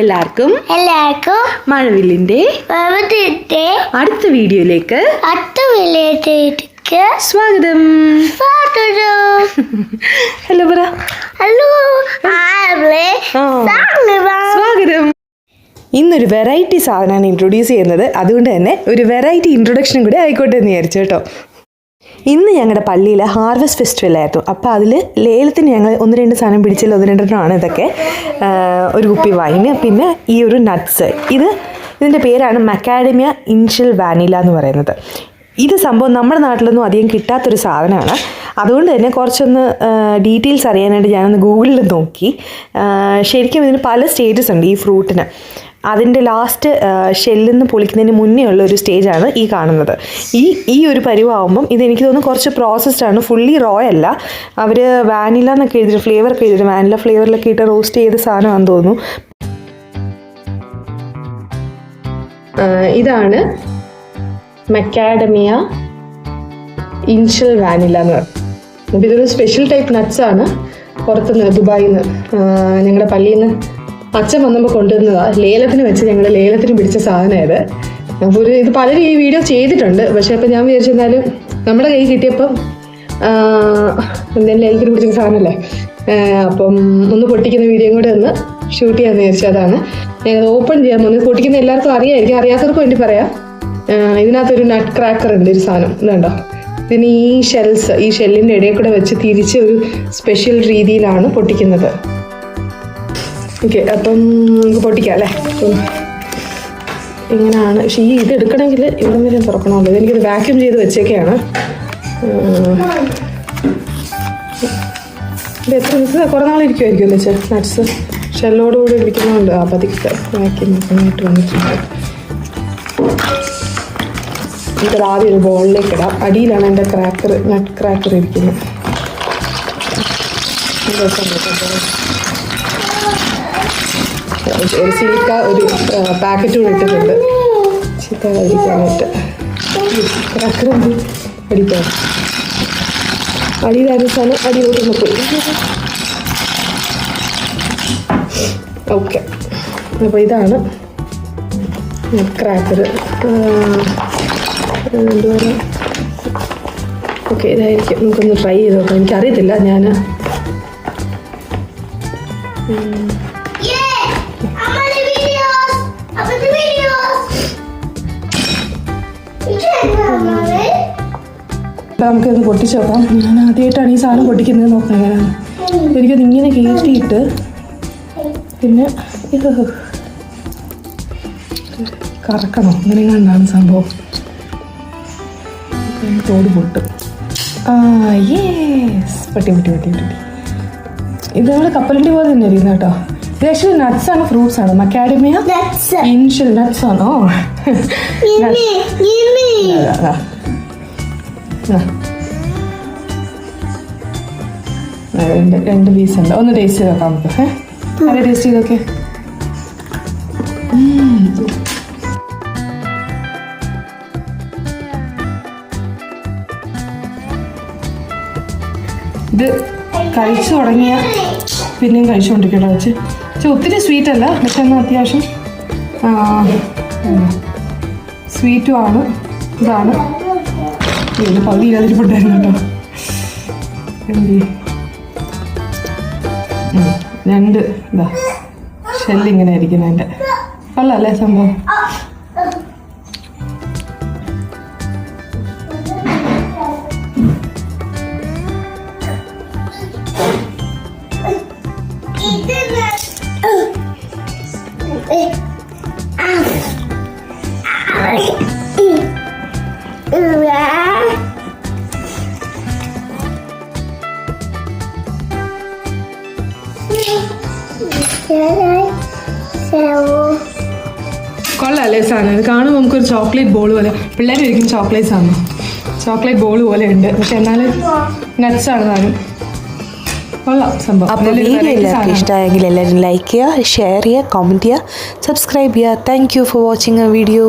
എല്ലാവർക്കും എല്ലാവർക്കും മഴവില്ലിന്റെ അടുത്ത വീഡിയോയിലേക്ക് അടുത്ത വീഡിയോയിലേക്ക് സ്വാഗതം. സ്വാഗതം. ഹലോ പറ. ഹലോ. സ്വാഗതം. ഇന്നൊരു വെറൈറ്റി സാധനമാണ് ഇൻട്രൊഡ്യൂസ് ചെയ്യുന്നത്. അതുകൊണ്ട് തന്നെ ഒരു വെറൈറ്റി ഇൻട്രൊഡക്ഷനും കൂടി ആയിക്കോട്ടെ എന്ന് വിചാരിച്ചു കേട്ടോ. ഇന്ന് ഞങ്ങളുടെ പള്ളിയിൽ ഹാർവസ്റ്റ് ഫെസ്റ്റിവൽ ആയിരുന്നു. അപ്പോൾ അതിൽ ലേലത്തിന് ഞങ്ങൾ ഒന്ന് രണ്ട് സാധനം പിടിച്ചില്ല ഒന്ന് രണ്ടെണ്ണമാണ് ഇതൊക്കെ. ഒരു കുപ്പി വൈന് പിന്നെ ഈ ഒരു നട്ട്സ് ഇത് ഇതിന്റെ പേരാണ് മക്കാഡമിയ ഇൻഷ്യൽ വാനില എന്ന് പറയുന്നത്. ഇത് സംഭവം നമ്മുടെ നാട്ടിലൊന്നും അധികം കിട്ടാത്തൊരു സാധനമാണ്. അതുകൊണ്ട് തന്നെ കുറച്ചൊന്ന് ഡീറ്റെയിൽസ് അറിയാനായിട്ട് ഞാനൊന്ന് ഗൂഗിളിൽ നോക്കി. ശരിക്കും ഇതിന് പല സ്റ്റേജസ് ഉണ്ട് ഈ ഫ്രൂട്ടിന് അതിന്റെ ലാസ്റ്റ് ഷെല്ലിൽ നിന്ന് പൊളിക്കുന്നതിന് മുന്നേ ഉള്ള ഒരു സ്റ്റേജാണ് ഈ കാണുന്നത്. ഈ ഈ ഒരു പരിവാകുമ്പം ഇതെനിക്ക് തോന്നുന്നു കുറച്ച് പ്രോസസ്ഡ് ആണ്. ഫുള്ളി റോ അല്ല. അവർ വാനില എന്നൊക്കെ എഴുതിയിട്ട് ഫ്ലേവർ ഒക്കെ എഴുതിയിട്ട് വാനില ഫ്ലേവറിലൊക്കെ ഇട്ട് റോസ്റ്റ് ചെയ്ത സാധനമാണെന്ന് തോന്നുന്നു. ഇതാണ് മെക്കാഡമിയ ഇൻഷൽ വാനില എന്ന് പറയും ഇതൊരു സ്പെഷ്യൽ ടൈപ്പ് നട്ട്സ് ആണ്. പുറത്തുനിന്ന് ദുബായിൽ നിന്ന് ഞങ്ങളുടെ പള്ളിയിൽ നിന്ന് അച്ഛൻ വന്നപ്പോൾ കൊണ്ടുവന്നതാണ് ലേലത്തിന് വെച്ച് ഞങ്ങൾ ലേലത്തിന് പിടിച്ച സാധനമായത് അപ്പോൾ ഒരു ഇത് പലരും ഈ വീഡിയോ ചെയ്തിട്ടുണ്ട്. പക്ഷേ അപ്പം ഞാൻ വിചാരിച്ചെന്നാലും നമ്മുടെ കൈ കിട്ടിയപ്പം എന്തെങ്കിലും ലേലത്തിന് പിടിച്ച സാധനമല്ലേ അപ്പം ഒന്ന് പൊട്ടിക്കുന്ന വീഡിയോ കൂടെ ഒന്ന് ഷൂട്ട് ചെയ്യാമെന്ന് വിചാരിച്ചതാണ് ഞങ്ങൾ ഓപ്പൺ ചെയ്യാൻ പോകുന്നത്. പൊട്ടിക്കുന്ന എല്ലാവർക്കും അറിയായിരിക്കും. അറിയാത്തവർക്ക് വേണ്ടി പറയാം. ഇതിനകത്തൊരു നട്ട് ക്രാക്കർ ഉണ്ട് ഒരു സാധനം. ഇതുണ്ടോ ഇതിന് ഈ ഷെൽസ് ഈ ഷെല്ലിന്റെ ഇടയിൽ കൂടെ വെച്ച് തിരിച്ച് ഒരു സ്പെഷ്യൽ രീതിയിലാണ് പൊട്ടിക്കുന്നത്. ഓക്കെ അപ്പം പൊട്ടിക്കാം അല്ലേ? ഇങ്ങനെയാണ് പക്ഷേ ഈ ഇത് എടുക്കണമെങ്കിൽ ഇവിടെ നിന്ന് തുറക്കണമല്ലോ. എനിക്കിത് വാക്യൂം ചെയ്ത് വെച്ചേക്കെയാണ്. ഇത് എത്ര ദിവസം കുറേ നാളിരിക്കുമായിരിക്കും അല്ലേ ചേ നട്ട്സ് ഷെല്ലോടുകൂടി ഇരിക്കുന്നുണ്ട് ആ പതുക്കെ വാക്യൂം ആയിട്ട് വന്നിട്ടുണ്ട്. എനിക്കത് ആദ്യം ഒരു ബോളിലേക്ക് ഇടാം. അടിയിലാണ് എന്റെ ക്രാക്കർ നട്ട് ക്രാക്കർ ഇരിക്കുന്നത്. ഒരു സിലിക്ക ഒരു പാക്കറ്റ് കൂടെ ഇട്ടിട്ടുണ്ട്. ചീത്ത കഴിക്കാനായിട്ട് ക്രാക്കർ അടിക്കാം അടിയിലായിരുന്നു സാധനം. അടിയിലോട്ട് പോയി. ഓക്കെ അപ്പോൾ ഇതാണ് ക്രാക്കർ എന്തുവാ ഓക്കെ ഇതായിരിക്കും. നമുക്കൊന്ന് ട്രൈ ചെയ്ത് നോക്കാം. എനിക്കറിയത്തില്ല. ഞാൻ നമുക്കിത് പൊട്ടിച്ച് നോക്കാം. ഞാൻ ആദ്യമായിട്ടാണ് ഈ സാധനം പൊട്ടിക്കുന്നത് നോക്കാം എങ്ങനെയാണ് എനിക്കത് ഇങ്ങനെ കയറ്റിയിട്ട് പിന്നെ ഇത് കറക്കണം. അങ്ങനെ കണ്ടാണ് സംഭവം. തോട് പൊട്ട്. ആ യേസ് പൊട്ടി പട്ടി പട്ടി പട്ടി. ഇത് നമ്മൾ കപ്പലണ്ടി പോലെ തന്നെ ഇരിക്കുന്ന കേട്ടോ. ഇത് ആക്ച്വലി നട്ട്സ് ആണ് ഫ്രൂട്ട്സ് ആണ്. മക്കാഡമിയ. ഇൻഷ്യൽ നട്ട്സ് ആണോ? രണ്ട് രണ്ട് പീസ് ഉണ്ട് ഒന്ന് ടേസ്റ്റ് ചെയ്ത് നോക്കാം നമുക്ക് ടേസ്റ്റ് ചെയ്ത് നോക്കെ ഇത് കഴിച്ചു തുടങ്ങിയ പിന്നെയും കഴിച്ചുകൊണ്ടിരിക്കട്ടെ വെച്ച് പക്ഷെ ഒത്തിരി സ്വീറ്റ് അല്ല പക്ഷെ എന്നാൽ അത്യാവശ്യം സ്വീറ്റും ആണ്. ഇതാണ്. ഇത് പകുതി ഇല്ലാതിരിപ്പുണ്ടായിരുന്നു കേട്ടോ എന്ത് രണ്ട് ഇതാ ഷെല്ലിങ്ങനെ ഇരിക്കുന്നതിന്റെ. കൊള്ളാല്ലേ സംഭവം? കൊള്ളാല്ലേ സാധനം ഇത് കാണുമ്പോൾ നമുക്കൊരു ചോക്ലേറ്റ് ബോൾ പോലെ. പിള്ളേർ ഇരിക്കും ചോക്ലേറ്റ്സ് ആണ്. ചോക്ലേറ്റ് ബോൾ പോലെ ഉണ്ട്. പക്ഷെ എന്നാലും നട്ട്സ് ആണ് താനും കൊള്ളാം സംഭവം. അപ്പോൾ വീഡിയോ എല്ലാവർക്കും ഇഷ്ടമായെങ്കിൽ എല്ലാവരും ലൈക്ക് ചെയ്യുക ഷെയർ ചെയ്യുക കമന്റ് ചെയ്യുക. സബ്സ്ക്രൈബ് ചെയ്യുക. Thank you for watching a video